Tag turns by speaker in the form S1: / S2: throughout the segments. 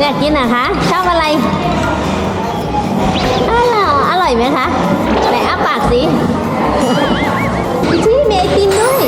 S1: อยากกินเหรอะคะ ชอบอะไรอร่อยอร่อยไหมคะ ไหนอ้าปากสิที่มีไอติมด้วย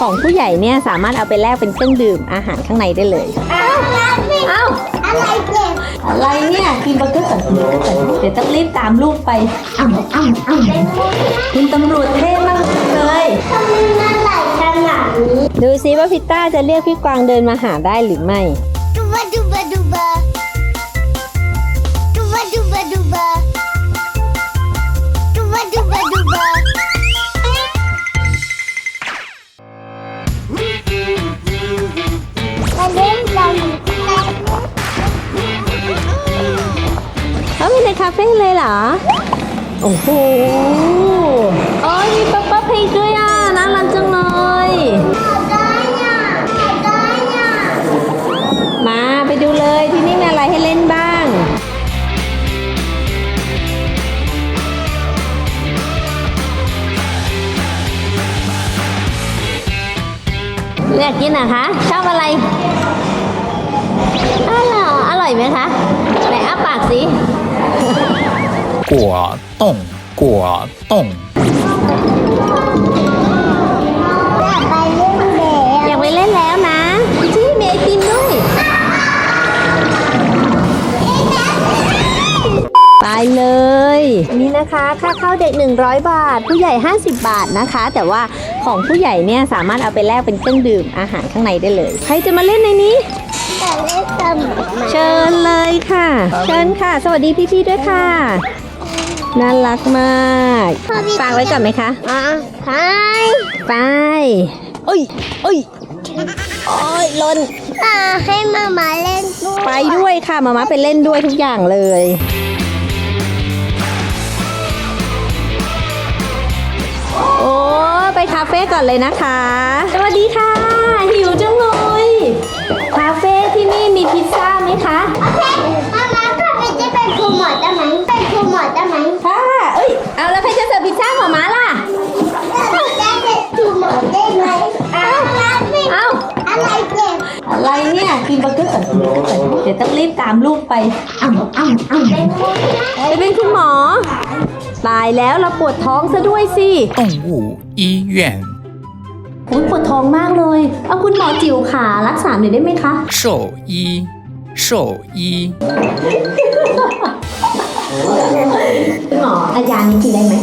S1: ของผู้ใหญ่เนี่ยสามารถเอาไปแลกเป็นเครื่องดื่มอาหารข้างในได้เลย เอ้า
S2: อะไรเจ็บ
S1: อะไรเนี่ยกินเบอร์เกอร์ก่อนกินเบอร์เกอร์ก่อนเดี๋ยวต้องรีบตามลูกไปอ้าวอ้าวอ้าวคุณตำรวจเท่
S2: ดนี้
S1: ดูซิว่าพิต้าจะเรียกพี่กวางเดินมาหาได้หรือไม่
S2: ดูบะดูบะดูบะดูบะดูบะดูบะดูบะดูบะดูบะมาเล่นกัน
S1: เขามีในคาเฟ่เลยเหรอ โอ้โหโอ้ยมีป๊อปป๊อปเพลงด้วยอะน่ารักจังเลย
S2: ได้เนี่ย
S1: อยากกินอะคะ ชอบอะไรอร่อยอร่อยไหมคะแหนอ้าปากสิ
S2: กัวต้งกัวต้ง
S1: อยากไปเล่นแล้วนะที่เมติมด้ยไปเลย นี่นะคะ ค่าเข้าเด็ก 100 บาท ผู้ใหญ่ 50 บาทนะคะ แต่ว่า ของผู้ใหญ่เนี่ยสามารถเอาไปแลกเป็นเครื่องดื่มอาหารข้างในได้เลย ใครจะมาเล่นในนี้
S2: อยากเล่นสมุดมา
S1: เชิญเลยค่ะ เชิญค่ะ สวัสดีพี่ๆด้วยค่ะ น่ารักมากฝากไว้ก่อนไหมคะ
S2: อะใช่
S1: ไปเอ้ยเอ้ยโอ้ยหลน
S2: อะให้มามาเล่นด้วย
S1: ไปด้วยค่ะมาม่าไปเล่นด้วยทุกอย่างเลย โอ้ไปคาเฟ่ก่อนเลยนะคะ สวัสดีค่ะ หิวจังเลย คาเฟ่ที่นี่มีพิซซ่าไหมคะ
S2: โอเคมามาก็ไม่ได้เป็นครูหมอได้ไหมเป็นครูหมอได้ไหม
S1: ค่ะ เอ้ย เอาแล้วใครจะเสิร์ฟพิซซ่าหมอม้าล่ะ
S2: ได้เป็นครูหมอได้ไหมอ้าวรักไม่
S1: เอ้า
S2: อะไรเจ็บ
S1: อะไรเนี่ยกินเบอร์เกอร์ก่อนกินเบอร์เกอร์ก่อนเดี๋ยวต้องรีบตามลูกไปอ้าวอ้าวอ้าวไปเป็นคุณหมอ ตายแล้วเราปวดท้องซะด้วยสิ
S3: 动物医院，
S1: อุ๊ยปวดท้องมากเลย เอาคุณหมอจิ๋วขารักษาหน่อยได้ไหมคะ
S3: 兽医，兽医，
S1: คุณหมออายานี้กินได้ไหม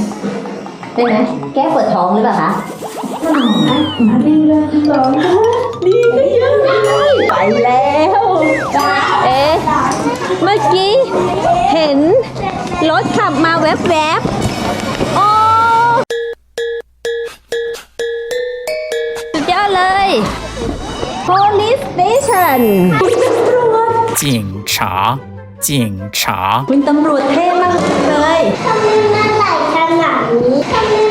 S1: ได้ไหมแก้ปวดท้องหรือเปล่าคะอ้าวมาดีเลยคุณหมอดีก็เยอะเลยไปแล้ว เอ๊ะ เมื่อกี้เห็น รถขับมาแวบๆ โอ้ สุดยอดเลย police station
S3: 警察，警察，
S1: คุณตำรวจเท่มากเลย
S2: ทำไมมันไหลขนาดนี้ทำไม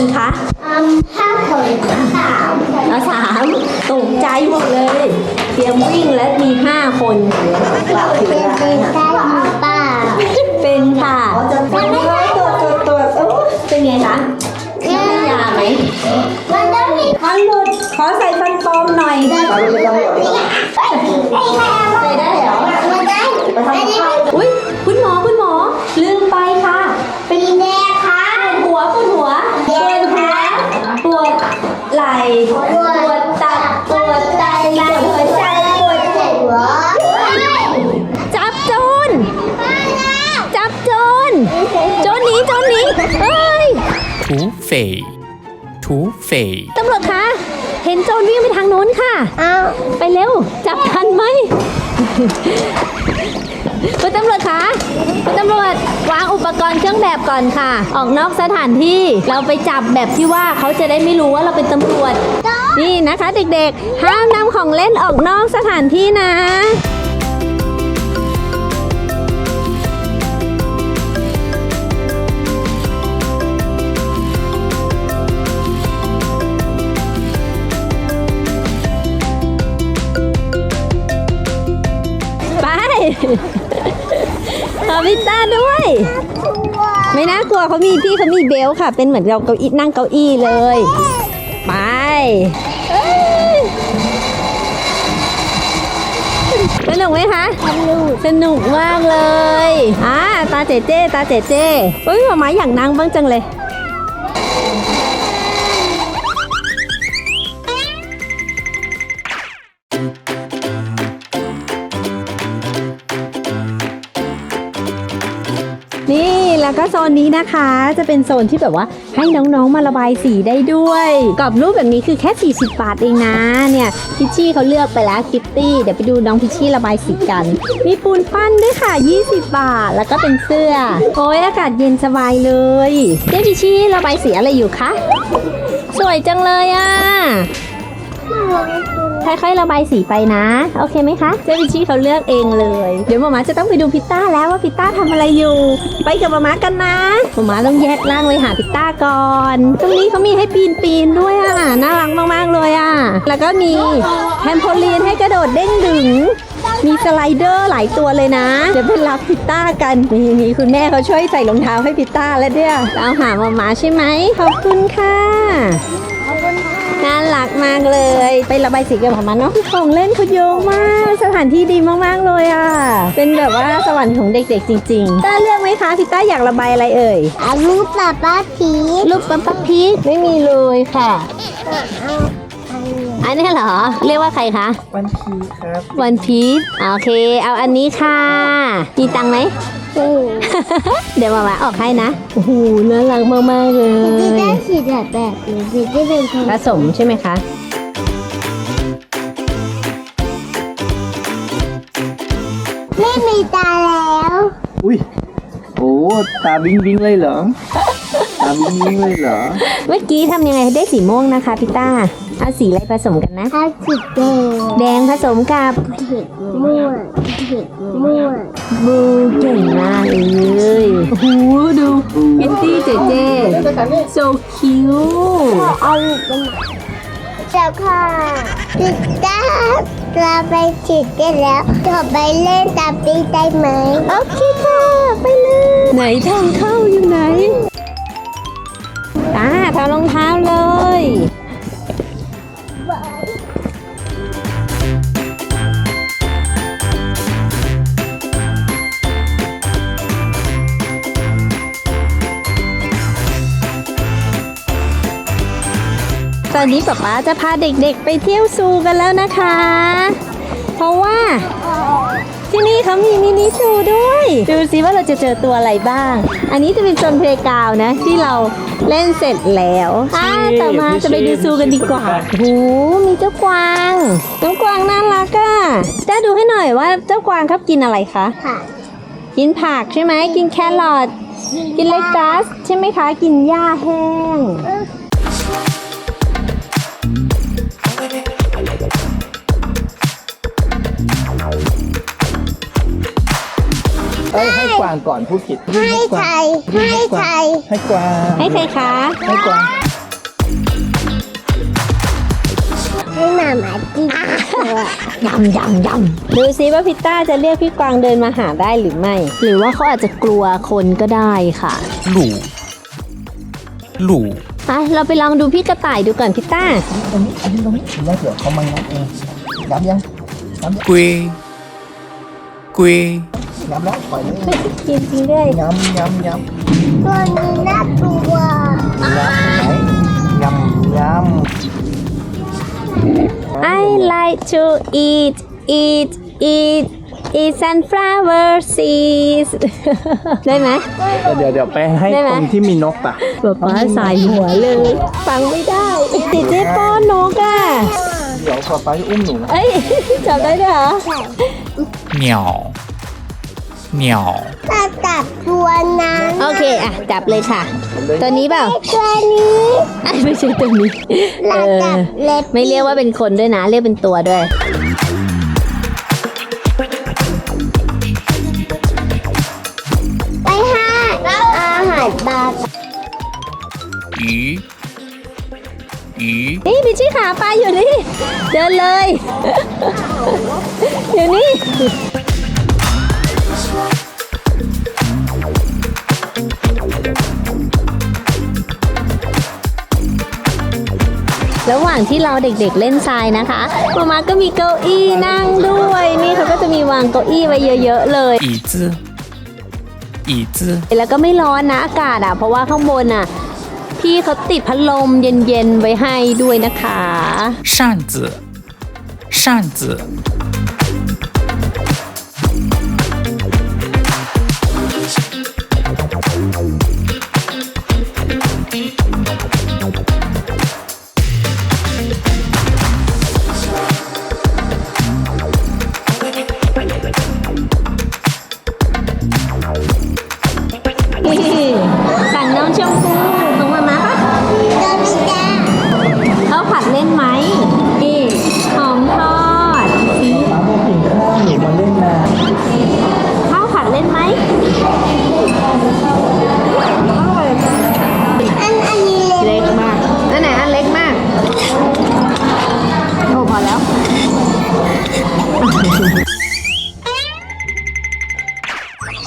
S1: คนคะอื
S2: มห้า
S1: คน
S2: สาม
S1: เอาสามตกใจหมดเลย เตรียมวิ่งและมีห้าคน
S2: เป็นไปได้หรือเปล่า
S1: เป็นค่ะตรวจตรวจตรวจตรวจเป็นไงคะต้องให้ยาไหม
S2: มันต้องมี
S1: ฟันหลุดขอใส่ฟันปลอมหน่อย
S2: ไอ้ไอ้แม่
S1: ใส่ได้เหรอ
S2: มันได้อันนี้
S1: ปวดตับปวดไตปวดหัวใจปวด
S2: เจ็บหัว
S1: จับโจรจับโจรโจรหนีโจรหนีเอ้ย
S3: 土匪，土匪。
S1: ตำรวจคะ เห็นโจรวิ่งไปทางโน้นค่ะ
S2: เอา
S1: ไปเร็ว จับทันไหม คุณตำรวจคะคุณตำรวจวางอุปกรณ์เครื่องแบบก่อนค่ะ ออกนอกสถานที่เราไปจับแบบที่ว่าเขาจะได้ไม่รู้ว่าเราเป็นตำรวจ
S2: นี่
S1: นะคะ เด็กๆ ห้ามนำของเล่นออกนอกสถานที่นะไป ขอพิต้าด้วย ไม่น่ากลัวเขามีพี่เขามีเบลต์ค่ะ เป็นเหมือนเราเก้าอี้นั่งเก้าอี้เลย ไปเอ้ยสนุกไหมคะ สนุก สนุกมากเลย อ่า ตาเจเจ ตาเจเจเฮ้ยหมามาอยากนั่งบ้างจังเลย ก็โซนนี้นะคะ จะเป็นโซนที่แบบว่าให้น้องๆมาระบายสีได้ด้วยกรอบรูปแบบนี้คือแค่ 40 บาทเองนะเนี่ยพิชชี่เขาเลือกไปแล้วคิตตี้เดี๋ยวไปดูน้องพิชชี่ระบายสีกัน มีปูนปั้นด้วยค่ะ 20 บาท แล้วก็เป็นเสื้อโอ้ยอากาศเย็นสบายเลยเจ๊พิชชี่ระบายสีอะไรอยู่คะสวยจังเลยอะ ค่อยๆระบายสีไปนะ โอเคไหมคะเจวิชี่เขาเลือกเองเลย เดี๋ยวหมามาจะต้องไปดูพิต้าแล้วว่าพิต้าทำอะไรอยู่ ไปกับหมามากันนะหมามาต้องแยกร่างไปหาพิต้าก่อน ตรงนี้เขามีให้ปีนปีนด้วยอะน่ารักมากๆเลยอะ แล้วก็มีแทมโพลีนให้กระโดดเด้งดึงมีสไลเดอร์หลายตัวเลยนะ เดี๋ยวไปรับพิต้ากันนี่มีคุณแม่เขาช่วยใส่รองเท้าให้พิต้าแล้วเนี่ยตาหาหมามาใช่ไหมขอบคุณค่ะ น่ารักมากเลย ไประบายสีกับหมามาเนาะของเล่นเขาเยอะมาก สถานที่ดีมากๆเลยอะ เป็นแบบว่าสวรรค์ของเด็กๆจริงๆต้าเลือกไหมคะพี่ต้าอยากระบายอะไรเอ่ย
S2: อารูปป้าป้าผี
S1: รูปปั๊มปั๊บพีชไม่มีเลยค่ะอันนี้เหรอ เรียกว่าใครคะ
S4: วันพีครับ
S1: วันพีชโอเค เอาอันนี้ค่ะ มีตังค์ไหม เดี๋ยวมามาออกให้นะ โอ้โห น่ารักมาก ๆ เล
S2: จะ
S1: ย
S2: ได้สีแบบแบบนี้จะได้เป็นคน
S1: ผสมใช่ไหมคะ
S2: ไม่มีตาแล้ว
S4: อุ้ย โอ้ ตาวิงวิงเลยเหรอตาวิงวิงเลยเหรอ
S1: เมื่อกี้ทำยังไงให้ได้สีม่วงนะคะพี่ต้า เอาสีอะไรผสมกันนะ
S2: ถ้าสีแดง
S1: แดงผสมกับ
S2: เผ็ดม่วงเผ็ดม่วง
S1: บูเก่งมากเลยโอ้โหดูพิตตี้เจเจ so cute
S2: เอาเป็นเจ้าค่ะปิดตาเราไปฉีดได้แล้วต่อไปเล่นตามปีได้ไหม
S1: โอเคค่ะ ไปเลย ไหนทางเข้าอยู่ไหน ตาถอดรองเท้าเลยตอนนี้ป๊าป๊าจะพาเด็กๆไปเที่ยวซูกันแล้วนะคะ เพราะว่า ที่นี่เขามีมินิซูด้วย ดูสิว่าเราจะเจอตัวอะไรบ้าง อันนี้จะเป็นโซนเพลย์กราวน์นะ ที่เราเล่นเสร็จแล้วอ่าต่อมาจะไปดูซูกันดีกว่าโอ้โหมีเจ้ากวางน้องกวางน่ารักอะได้ดูให้หน่อยว่าเจ้ากวางครับกินอะไรคะ
S2: ค่ะ
S1: กินผักใช่ไหมกินแครอทกินเลตัสใช่ไหมคะ กินหญ้าแห้ง
S4: ให้กวางก่อนพูดผิด
S2: ให้ใทยให้ใทย
S4: ให้กวาง
S1: ให้ใครคะ
S4: ให้กวาง
S2: ให้หมามาจิ้มยำ
S1: ยำยำดูซิว่าพิต้าจะเรียกพี่กวางเดินมาหาได้หรือไม่ หรือว่าเขาอาจจะกลัวคนก็ได้ค่ะ
S3: หลูหลู
S1: ไปเราไปลองดูพี่กระต่ายดูก่อนพิต้า
S4: ตรงนี้อันนี้ตรงนี้แล้วเดี๋ยวเขามางัดเองยำยังกุย
S3: กุย
S4: ย้ำแล้วปล่อยเลย
S1: กินจริงด้วย
S4: ยำยำยำ
S2: ตัวนี้น่ากลัว
S4: ย้ำยำ
S1: I like to eat eat eat eat sunflower seeds ได้ไหม
S4: เดี๋ยวเดี๋ยวไปให้คนที่มีนกป่ะ
S1: แบบว่าสายหัวเลย ฟังไม่ได้ติดเจ๊ป้อนนกอะ
S4: เดี๋ยวขอไปอุ้มหนู
S1: เอ้ยจับได้ด้วยเหรอ
S3: เหนียว
S2: เราจับตัวนั้น
S1: โอเคอะจับเลยค่ะ ตัวนี้เปล่า
S2: ตัวนี้
S1: อะไม่ใช่ตัวนี้
S2: เรา
S1: เออ
S2: จับเล็บ
S1: ไม่เรียกว่าเป็นคนด้วยนะ เรียกเป็นตัวด้วย
S2: ไปให้อาหารปลา
S3: 鱼，鱼，
S1: นี่พี่ชี้ขาปลาอยู่นี่ เดินเลย อยู่นี่ ระหว่างที่เราเด็กๆเล่นทรายนะคะมามาก็มีเก้าอี้นั่งด้วย นี่เขาก็จะมีวางเก้าอี้ไว้เยอะๆเลย
S3: 椅子，椅子，
S1: แล้วก็ไม่ร้อนนะอากาศอ่ะ เพราะว่าข้างบนอ่ะ พี่เขาติดพัดลมเย็นๆไว้ให้ด้วยนะคะ
S3: 扇子，扇子，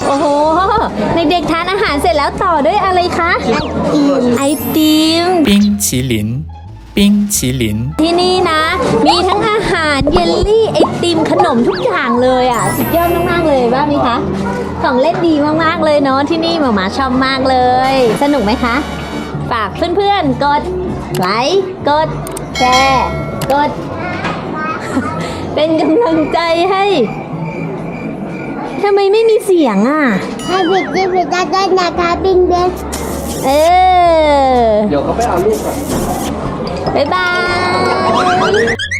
S1: โอ้โห เด็กๆทานอาหารเสร็จแล้วต่อด้วยอะไรคะ ไอติม
S3: 冰淇淋，冰淇淋，
S1: ที่นี่นะ มีทั้งอาหารเยลลี่ ไอติมขนมทุกอย่างเลยอ่ะ สุดยอดมาก ๆ เลยว่าไหมคะ ของเล่นดีมาก ๆ เลยเนาะที่นี่หมาหมาชอบมากเลย สนุกไหมคะ ฝากเพื่อน ๆ กดไลค์กดแชร์กด เป็นกำลังใจให้ทำไมไม่มีเสียงอะ
S2: ให้บิดที่บิดได้ด้วยนะคะบินเบส
S1: เออ
S4: เดี๋ยวเขาไปเอาลูกก่อน
S1: บ๊ายบาย